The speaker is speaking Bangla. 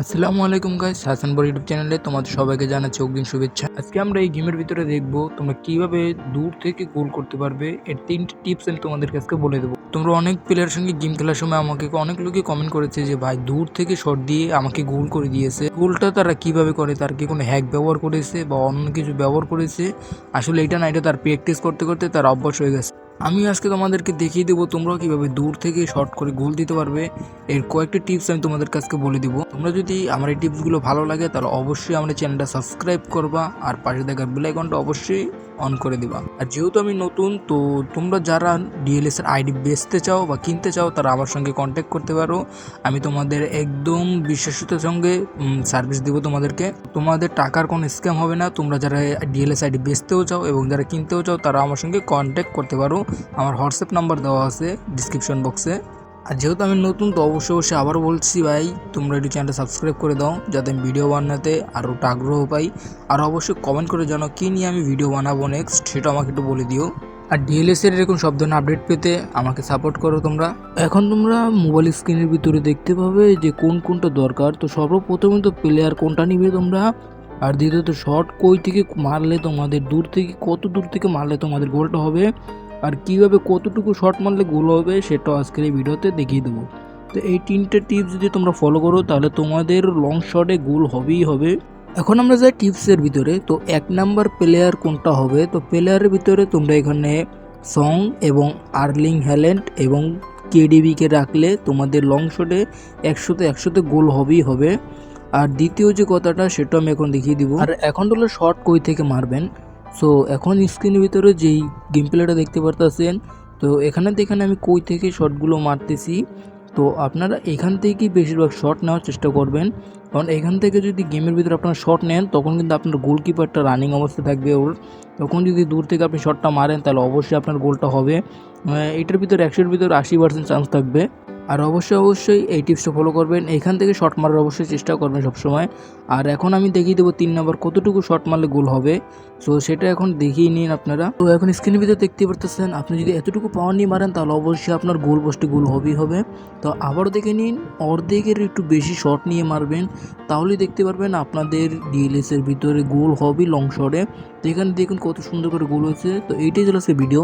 আসসালামু আলাইকুম গাইস হাসান বড় ইউটিউব চ্যানেলে তোমাদের সবাইকে জানাচ্ছি অগ্রিম শুভেচ্ছা। আজকে আমরা এই গেমের ভিতরে দেখব তোমরা কীভাবে দূর থেকে গোল করতে পারবে। এর তিনটি টিপস আমি তোমাদের কাছে বলে দেবো। তোমরা অনেক প্লেয়ারের সঙ্গে গেম খেলার সময় আমাকে অনেক লোকে কমেন্ট করেছে যে, ভাই, দূর থেকে শট দিয়ে আমাকে গোল করে দিয়েছে। গোলটা তারা কীভাবে করে? তার কি কোনো হ্যাক ব্যবহার করেছে বা অন্য কিছু ব্যবহার করেছে? আসলে এটা না, এটা তার প্র্যাকটিস করতে করতে তার অভ্যাস হয়ে গেছে। আমি আজকে তোমাদেরকে দেখিয়ে দেবো তোমরাও কীভাবে দূর থেকে শর্ট করে গোল দিতে পারবে। এর কয়েকটি টিপস আমি তোমাদের কাছকে বলে দিব। তোমরা যদি আমার এই টিপসগুলো ভালো লাগে, তাহলে অবশ্যই আমার চ্যানেলটা সাবস্ক্রাইব করবা। আর পাশে থাকা বেলাইকনটা অবশ্যই অন করে দিবা। আর যেহেতু আমি নতুন, তো তোমরা যারা ডিএলএস এর আইডি বেচতে চাও বা কিনতে চাও, তারা আমার সঙ্গে কন্ট্যাক্ট করতে পারো। আমি তোমাদের একদম বিশ্বাসিত সঙ্গে সার্ভিস দিব তোমাদেরকে। তোমাদের টাকার কোনো স্ক্যাম হবে না। তোমরা যারা ডিএলএস আইডি বেচতেও চাও এবং যারা কিনতেও চাও, তারা আমার সঙ্গে কন্ট্যাক্ট করতে পারো। আমার হোয়াটসঅ্যাপ নাম্বার দেওয়া আছে ডিসক্রিপশন বক্সে আর যেহেতু আমি নতুন, তো অবশ্যই অবশ্যই আবারও বলছি ভাই, তোমরা একটু চ্যানেলটা সাবস্ক্রাইব করে দাও, যাতে আমি ভিডিও বানাতে আরও ওটা আগ্রহ পাই। আর অবশ্যই কমেন্ট করে জানাও, কী নিয়ে আমি ভিডিও বানাবো নেক্সট সেটা আমাকে একটু বলে দিও। আর ডিএলএস এর এরকম সব ধরনের আপডেট পেতে আমাকে সাপোর্ট করো তোমরা। এখন তোমরা মোবাইল স্ক্রিনের ভিতরে দেখতে পাবে যে কোন কোনটা দরকার। তো সর্বপ্রথমে তো প্লেয়ার কোনটা নিবে তোমরা? আর দ্বিতীয়ত শর্ট কই থেকে মারলে তোমাদের, দূর থেকে, কত দূর থেকে মারলে তোমাদের গোলটা হবে? আর কীভাবে কতটুকু শট মারলে গোল হবে সেটাও আজকের এই ভিডিওতে দেখিয়ে দেবো। তো এই তিনটে টিপস যদি তোমরা ফলো করো, তাহলে তোমাদের লং শটে গোল হবেই হবে। এখন আমরা যাই টিপসের ভিতরে। তো এক নাম্বার প্লেয়ার কোনটা হবে? তো প্লেয়ারের ভিতরে তোমরা এখানে সং এবং আর্লিং হ্যালেন্ড এবং কেডিবিকে রাখলে তোমাদের লং শটে একশোতে একশোতে গোল হবেই হবে। আর দ্বিতীয় যে কথাটা, সেটা আমি এখন দেখিয়ে দিব। আর এখন হলো শর্ট কই থেকে মারবেন? সো এখন স্ক্রিনের ভিতরে যেই গেম প্লেটা দেখতে পারতেছেন, তো এখানে এখানে আমি কই থেকে শটগুলো মারতেছি। তো আপনারা এখান থেকেই বেশিরভাগ শট নেওয়ার চেষ্টা করবেন। কারণ এখান থেকে যদি গেমের ভিতরে আপনারা শট নেন, তখন কিন্তু আপনার গোলকিপারটা রানিং অবস্থায় থাকবে ওর। তখন যদি দূর থেকে আপনি শটটা মারেন, তাহলে অবশ্যই আপনার গোলটা হবে। এটার ভিতরে একশোর ভিতরে আশি পার্সেন্ট চান্স থাকবে। আর অবশ্যই অবশ্যই এই টিপসটা ফলো করবেন। এখান থেকে শট মারার অবশ্যই চেষ্টা করবেন সবসময়। আর এখন আমি দেখিয়ে দেবো তিন নম্বর কতটুকু শট মারলে গোল হবে। সো সেটা এখন দেখিয়ে নিন আপনারা। তো এখন স্ক্রিনের ভিতরে দেখতে পারতেছেন, আপনি যদি এতটুকু পাওয়ার নিয়ে মারেন, তাহলে অবশ্যই আপনার গোল পোস্টে গোল হবেই হবে। তো আবারও দেখে নিন, অর্ধেকের একটু বেশি শট নিয়ে মারবেন, তাহলেই দেখতে পারবেন আপনাদের ডিএলএসের ভিতরে গোল হবে লং শটে তো এখানে দেখুন কত সুন্দর করে গোল হয়েছে। তো এইটাই চলে ভিডিও